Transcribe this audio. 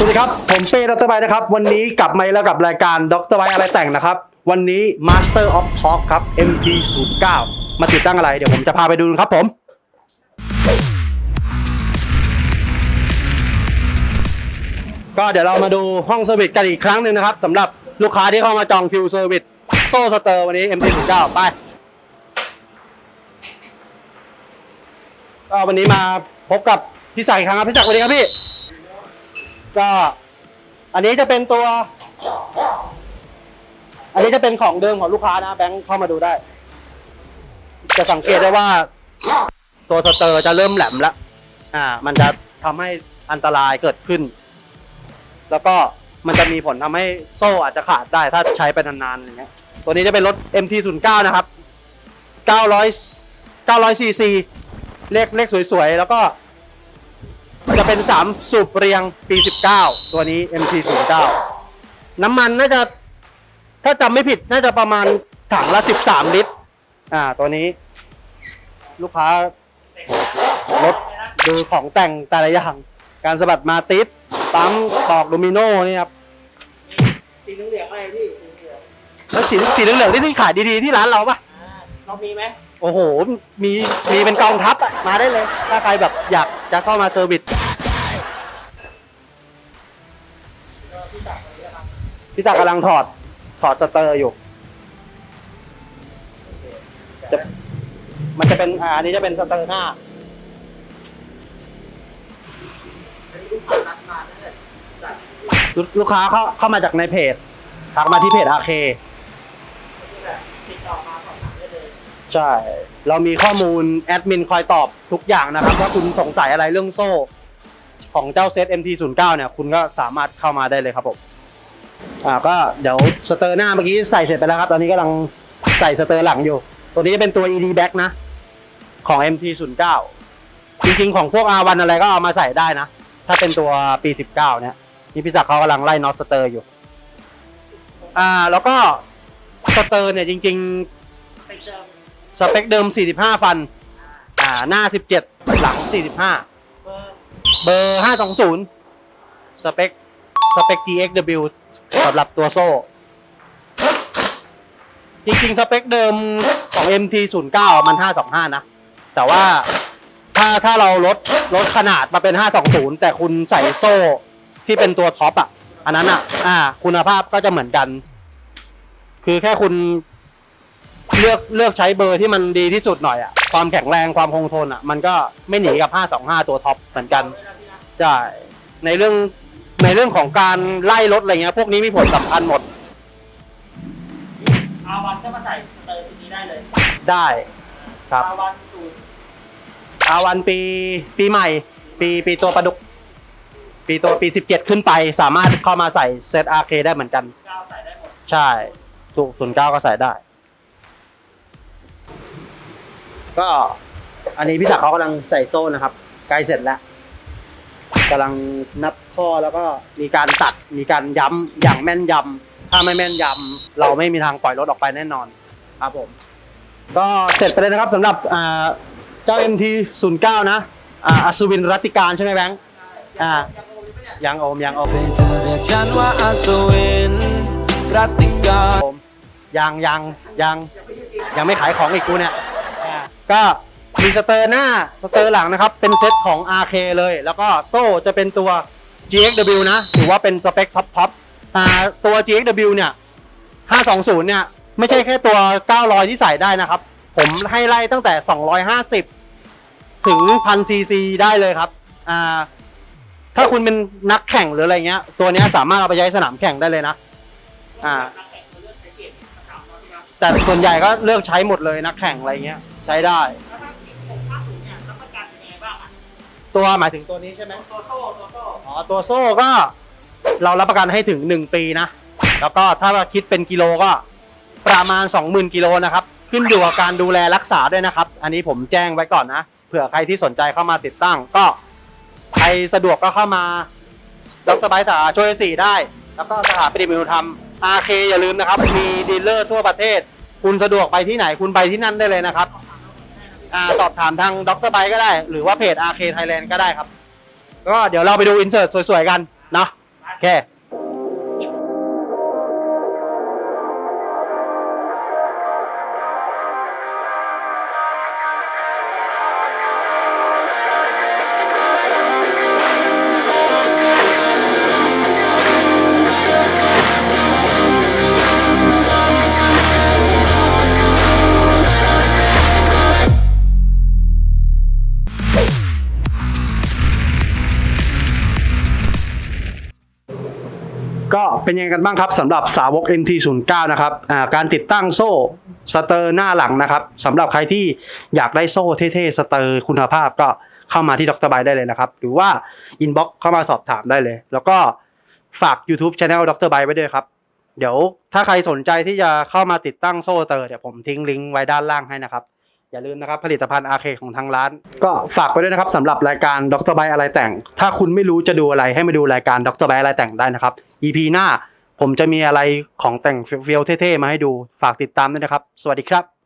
สวัสดีครับ ผมเป้ดรไบนะครับ วันนี้กลับมาแล้วกับรายการดรไบอะไรแต่งนะครับ วันนี้ Master of Talk ครับ MT09 มาติดตั้งอะไร เดี๋ยวผมจะพาไปดูครับผมก็เดี๋ยวเรามาดูห้องเซอร์วิสกันอีกครั้งหนึ่งนะครับสำหรับลูกค้าที่เข้ามาจองคิวเซอร์วิสโซ่สเตอร์วันนี้ MT09 ไปก็วันนี้มาพบกับพี่ศักดิ์อีกครั้งครับพี่ศักดิ์สวัสดีครับพี่ ก็อันนี้จะเป็นตัว อันนี้จะเป็นของเดิมของลูกค้านะแบงค์เข้ามาดูได้ จะสังเกตได้ว่า ตัวสเตอร์จะเริ่มแหลมแล้วอ่า มันจะทำให้อันตรายเกิดขึ้น แล้วก็มันจะมีผลทำให้โซ่อาจจะขาดได้ถ้าใช้ไปนานๆอย่างเงี้ย ตัวนี้จะเป็นรถ MT09 นะครับ900 900 cc เลขเลขสวยๆ แล้วก็ จะเป็น 3 สูบเรียงปี 19 ตัวนี้ MT09 น้ำมันน่าจะ ถ้าจำไม่ผิดน่าจะประมาณถังละ 13 ลิตร อ่า ตัวนี้ ลูกค้ารถดูของแต่งแต่ละอย่าง การสะบัดมาติสปั๊มตอกโดมิโน่นี่ครับ สีเหลืองๆอะไรพี่สีเหลืองแล้วสีสีเหลืองๆที่ที่ขายดีๆที่ร้านเราปะๆอ่าเรามีไหม โอ้โห มี มีเป็นกองทัพอะมาได้เลย ถ้าใครแบบอยากจะเข้ามาเซอร์วิส พี่ตากำลังถอด ถอดสเตอร์อยู่ จะ มันจะเป็นอ่าอันนี้จะเป็นสเตอร์หน้า ลูกค้ารักมานั่นแหละจัดลูกค้าเข้าเข้ามาจากในเพจทักมาที่เพจอาเคใช่ เรามีข้อมูลแอดมินคอยตอบทุกอย่างนะครับ ถ้าคุณสงสัยอะไรเรื่องโซ่ ของเจ้าเซต MT09 เนี่ย คุณก็สามารถเข้ามาได้เลยครับผม อ่าก็เดี๋ยวสเตอร์หน้าเมื่อกี้ใส่เสร็จไปแล้วครับ ตอนนี้กำลังใส่สเตอร์หลังอยู่ ตัวนี้จะเป็นตัว ED back นะ ของ MT09 จริงๆ ของพวก R1 อะไรก็เอามาใส่ได้นะ ถ้าเป็นตัวปี 19 เนี่ยนี่พี่ศักดิ์เขากำลังไล่น็อตสเตอร์อยู่ อ่าแล้วก็สเตอร์เนี่ยจริงๆไปเติมสเปคเดิม 45 ฟัน อ่าหน้า 17 หลัง 45 เบอร์เบอร์520 สเปค สเปค TXW สำหรับตัวโซ่ จริงๆ สเปคเดิมของ MT09 มัน 525 นะ แต่ว่าถ้าถ้าเราลดลดขนาดมาเป็น 520 แต่คุณใส่โซ่ที่เป็นตัวท็อปอะ อันนั้นอะ อ่า คุณภาพก็จะเหมือนกัน คือแค่คุณเลือกเลือกใช้เบอร์ที่มันดีที่สุดหน่อยอะความแข็งแรงความคงทนอะมันก็ไม่หนีกับ 525 ตัวท็อปเหมือนกันใช่ในเรื่อง ในเรื่องของการไล่รถอะไรเงี้ยพวกนี้มีผลสำคัญหมดอาวันก็มาใส่สเตอร์ชุดนี้ได้เลยได้ครับอาวันสูตรอาวันปีปีใหม่ ปีปีตัวประดุก ปีตัวปี 17 ขึ้นไป สามารถเข้ามาใส่เซตอาร์เคได้เหมือนกันก้าวใส่ได้หมดใช่ถูกศูนย์เก้าก็ใส่ได้ ก็อันนี้พี่ศักดิ์เขากำลังใส่โซ่นะครับ ใกล้เสร็จแล้ว กำลังนับข้อแล้วก็มีการตัดมีการย้ำอย่างแม่นยำถ้าไม่แม่นยำเราไม่มีทางปล่อยรถออกไปแน่นอนครับผม ก็เสร็จไปเลยนะครับสำหรับอ่าเจ้า MT 0 9นะอ่าอัศวินรัตติการใช่ไหมแบงค์อ่ายังโอมีปะเนี่ยยังโอมยังโอมเป็นเธอเรียกฉันว่าอัศวินรัตติกาผมยังยังยังยังไม่ขายของอีกกูเนี่ยอ่าก็ มีสเตอร์หน้าสเตอร์หลังนะครับ เป็นเซตของ RK เลย แล้วก็โซ่จะเป็นตัว GXW นะ ถือว่าเป็นสเปคท็อปท็อปตัว GXW เนี่ย 520 เนี่ย ไม่ใช่แค่ตัว 900 ที่ใส่ได้นะครับ ผมให้ไล่ตั้งแต่ 250 ถึง 1000 cc ได้เลยครับ อ่า ถ้าคุณเป็นนักแข่งหรืออะไรเงี้ย ตัวนี้สามารถเอาไปใช้สนามแข่งได้เลยนะ อ่า แต่ส่วนใหญ่ก็เลือกใช้หมดเลยนักแข่งอะไรเงี้ย ใช้ได้ ตัวหมายถึงตัวนี้ใช่ไหมตัวโซ่ตัวโซ่อ๋อตัวโซ่ก็ เรารับประกันให้ถึง 1 ปีนะ แล้วก็ถ้าว่าคิดเป็นกิโลก็ประมาณ 20,000กิโลนะครับ ขึ้นอยู่กับการดูแลรักษาด้วยนะครับ อันนี้ผมแจ้งไว้ก่อนนะ เผื่อใครที่สนใจเข้ามาติดตั้ง ก็ใครสะดวกก็เข้ามาดรไบสาช่วยสี่ได้ แล้วก็สถาปนิกมิวทำ RK อย่าลืมนะครับ มีดีลเลอร์ทั่วประเทศ คุณสะดวกไปที่ไหนคุณไปที่นั่นได้เลยนะครับ อ่าสอบถามทางดรไบก็ได้ หรือว่าเพจ RK Thailand ก็ได้ครับ ก็เดี๋ยวเราไปดูอินเสิร์ตสวยๆกันเนาะโอเค เป็นยังไงกันบ้างครับสำหรับสาวก MT09 นะครับอ่าการติดตั้งโซ่สเตอร์หน้าหลังนะครับสำหรับใครที่อยากได้โซ่เท่ๆสเตอร์คุณภาพก็เข้ามาที่ดรบายได้เลยนะครับ หรือว่าอินบ็อกเข้ามาสอบถามได้เลย แล้วก็ฝาก YouTube Channel ดรบายไว้ด้วยครับ เดี๋ยวถ้าใครสนใจที่จะเข้ามาติดตั้งโซ่เตอร์เดี๋ยวผมทิ้งลิงก์ไว้ด้านล่างให้นะครับ อย่าลืมนะครับผลิตภัณฑ์อาเคของทางร้าน ก็ฝากไปด้วยนะครับสำหรับรายการดรไบอะไรแต่ง ถ้าคุณไม่รู้จะดูอะไรให้มาดูรายการดรไบอะไรแต่งได้นะครับ EP หน้าผมจะมีอะไรของแต่งเฟี้ยวๆเท่ๆมาให้ดูฝากติดตามด้วยนะครับ สวัสดีครับ